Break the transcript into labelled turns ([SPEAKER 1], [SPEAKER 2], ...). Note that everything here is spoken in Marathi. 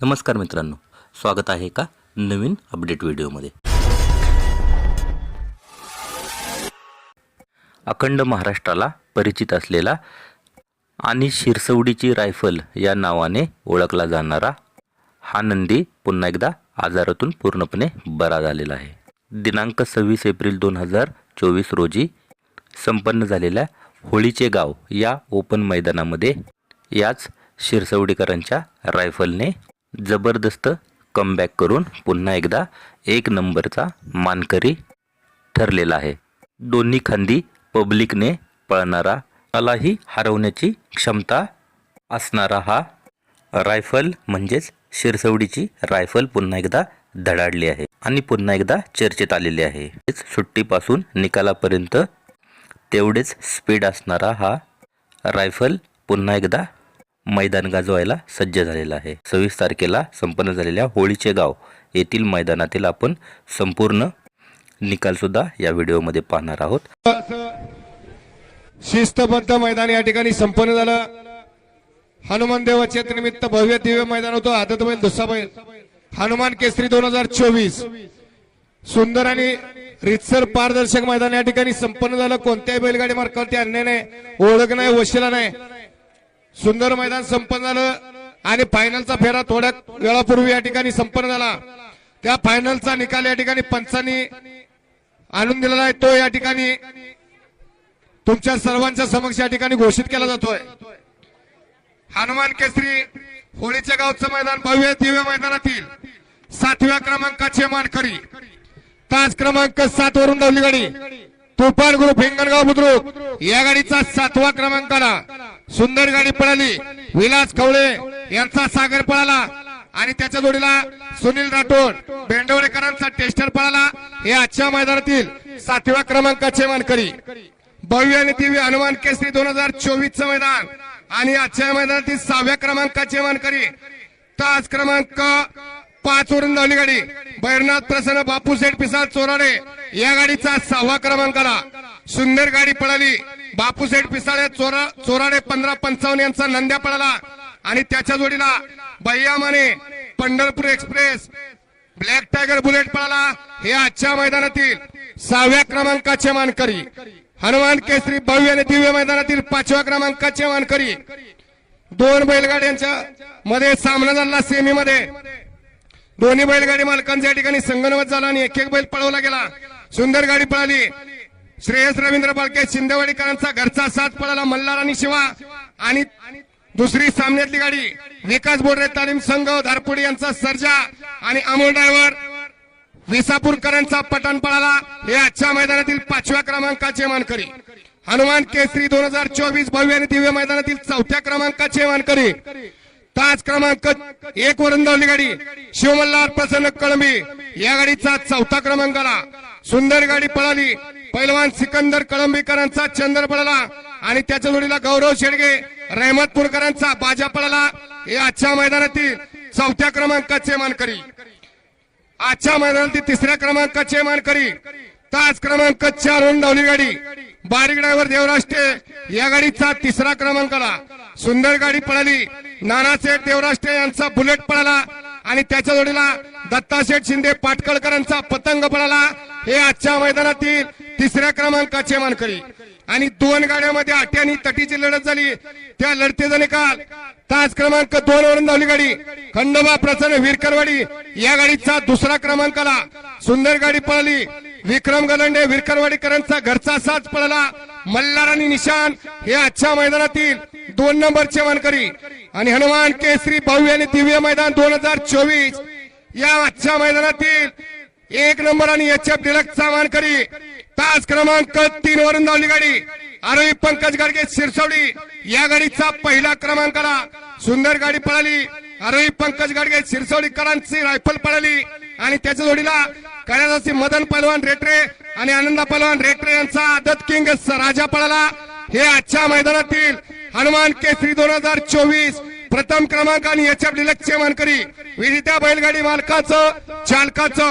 [SPEAKER 1] नमस्कार मित्रांनो स्वागत आहे का नवीन अपडेट व्हिडिओमध्ये. अखंड महाराष्ट्राला परिचित असलेला आणि शिरसवडीची रायफल या नावाने ओळखला जाणारा हा नंदी पुन्हा एकदा आजारातून पूर्णपणे बरा झालेला आहे. दिनांक सव्वीस एप्रिल दोन हजार चोवीस रोजी संपन्न झालेल्या होळीचे गाव या ओपन मैदानामध्ये याच शिरसवडीकरांच्या रायफलने जबरदस्त कमबॅक करून पुन्हा एकदा एक नंबरचा मानकरी ठरलेला आहे. दोन्ही खांदी पब्लिकने पळणारा त्यालाही हरवण्याची क्षमता असणारा हा रायफल म्हणजेच शिरसवडीची रायफल पुन्हा एकदा धडाडली आहे आणि पुन्हा एकदा चर्चेत आलेली आहे. सुट्टीपासून निकालापर्यंत तेवढेच स्पीड असणारा हा रायफल पुन्हा एकदा मैदान गाजवायला सज्ज झालेला आहे. सव्वीस तारखेला संपन्न झालेल्या होळीचे गाव येथील मैदानातील आपण संपूर्ण निकालसुद्धा या व्हिडिओमध्ये पाहणार आहोत.
[SPEAKER 2] शिस्तबद्ध मैदान या ठिकाणी संपन्न झालं. हनुमान देवाच्या निमित्त भव्य दिव्य मैदान होतं. आदत बैल दुसरा बैल. हनुमान केसरी दोन हजार चोवीस. सुंदर आणि रितसर पारदर्शक मैदान या ठिकाणी संपन्न झालं. कोणत्याही बैलगाडी मार्कावरती अन्याय नाही. ओळख नाही वशिला नाही. सुंदर मैदान संपन्न झालं आणि फायनलचा फेरा थोड्या वेळापूर्वी या ठिकाणी संपन्न झाला. त्या फायनलचा निकाल या ठिकाणी पंचांनी आणून दिलेला आहे. तो या ठिकाणी तुमच्या सर्वांच्या समक्ष या ठिकाणी घोषित केला जातोय. हनुमान केसरी होळीच्या गावचं मैदान भव्य दिव्य मैदानातील सातव्या क्रमांकाचे मानकरी. तास क्रमांक सात वरून धावली गाडी. तुफान ग्रुप हिंगणगाव बुद्रुक. या गाडीचा सातवा क्रमांकाला सुंदर गाडी पळाली. विलास खवळे यांचा सागर पळाला. आणि त्याच्या जोडीला सुनील राठोड बेंडवडेकरांचा टेस्टर पळाला. हे आजच्या मैदानातील सातव्या क्रमांकाचे मानकरी. भव्य आणि दिव्य हनुमान केसरी दोन हजार चोवीस मैदान. आणि आजच्या मैदानातील सहाव्या क्रमांकाचे मानकरी. तास क्रमांक पाच वरून धावली गाडी. बैरनाथ प्रसन्न बापू सेठ पिसाळ चोराडे या गाडीचा सहावा क्रमांकाला सुंदर गाडी पळाली. बापू सेठ पिसाळे चोरा चोराडे पंधरा पंचावन्न यांचा नंद्या पळाला आणि त्याच्या जोडीला भैया Mane Pandharpur express black tiger bullet पळाला. हे आजच्या मैदानातील सहाव्या क्रमांकाचे मानकरी. हनुमान केसरी भव्य आणि दिव्य मैदानातील पाचव्या क्रमांकाचे मानकरी. दोन बैलगाड्यांच्या मध्ये सामना झाला सेमीमध्ये दोन्ही बैलगाडी मालकांच्या ठिकाणी संगणवत झाला आणि एक एक बैल पळवला गेला. सुंदर गाडी पळाली. श्रेयस रवींद्र बालके शिंदेवाडीकरांचा घरचा साथ पळाला मल्हार आणि शिवा. आणि दुसरी सामन्यातली गाडी विकास बोर्डे तालीम संघ धारपुडी यांचा सर्जा. आणि अमोल ड्रायव्हर विसापूरकरांचा पठाण पळाला. हे आजच्या मैदानातील पाचव्या क्रमांकाचे मानकरी. हनुमान केसरी दोन हजार चोवीस भव्य आणि दिव्य मैदानातील चौथ्या क्रमांकाचे मानकरी. ताज क्रमांक एक वरून गाडी. शिवमल्हार प्रसन्न कळंबी. या गाडीचा चौथा क्रमांक आला सुंदर गाडी पळाली. पैलवान सिकंदर कळंबीकरांचा चंद्र पडला आणि त्याच्या जोडीला गौरव शेडगे रहमतपूरकरांचा बाजा पडला हे आजच्या मैदानातील चौथ्या क्रमांकाचे मानकरी. आजच्या मैदानातील तिसऱ्या क्रमांकाचे मानकरी. तास क्रमांक चार वरून धावली गाडी. बारीक ड्रायव्हर देवराष्ट्रे या गाडीचा तिसरा क्रमांकाला सुंदर गाडी पळाली. नानासेठ देवराष्ट्रे यांचा बुलेट पळाला. आणि त्याच्या जोडीला दत्ताशेठ शिंदे पाटकळकरांचा पतंग पळाला. हे आजच्या मैदानातील तिसऱ्या क्रमांकाचे मानकरी आणि दोन गाड्यामध्ये आट्यानी तटीची लढत झाली. त्या लढतीचा निकाल तास क्रमांक दोन वरून धावली गाडी. खंडोबा प्रसन्न विरकरवाडी. या गाडीचा दुसरा क्रमांकाला सुंदर गाडी पळाली. विक्रम गलंडे विरकरवाडीकरांचा घरचा साज पळाला. मल्हार आणि निशान हे आजच्या मैदानातील दोन नंबरचे मानकरी आणि हनुमान केसरी भव्य आणि दिव्य मैदान दोन हजार चोवीस या आजच्या मैदानातील एक नंबर आणि एच एफ डिलक्सचा मानकरी तास क्रमांक तीन वरून धावली गाडी. आरोही पंकज गाडगे शिरसवडी. या गाडीचा पहिला क्रमांकाला सुंदर गाडी पळाली. आरोही पंकज गाडगे शिरसवडीकरांची रायफल पळाली. आणि त्याच्या जोडीला कळ्याचे मदन पहलवान रेटरे आणि आनंदा पहलवान रेटरे यांचा आदत किंग राजा पळाला. हे आजच्या मैदानातील हनुमान केसरी दोन हजार चोवीस प्रथम क्रमांक आणि एच एफ डिलक्सचे मानकरी विजेत्या बैलगाडी मालकाचं चालकाचं.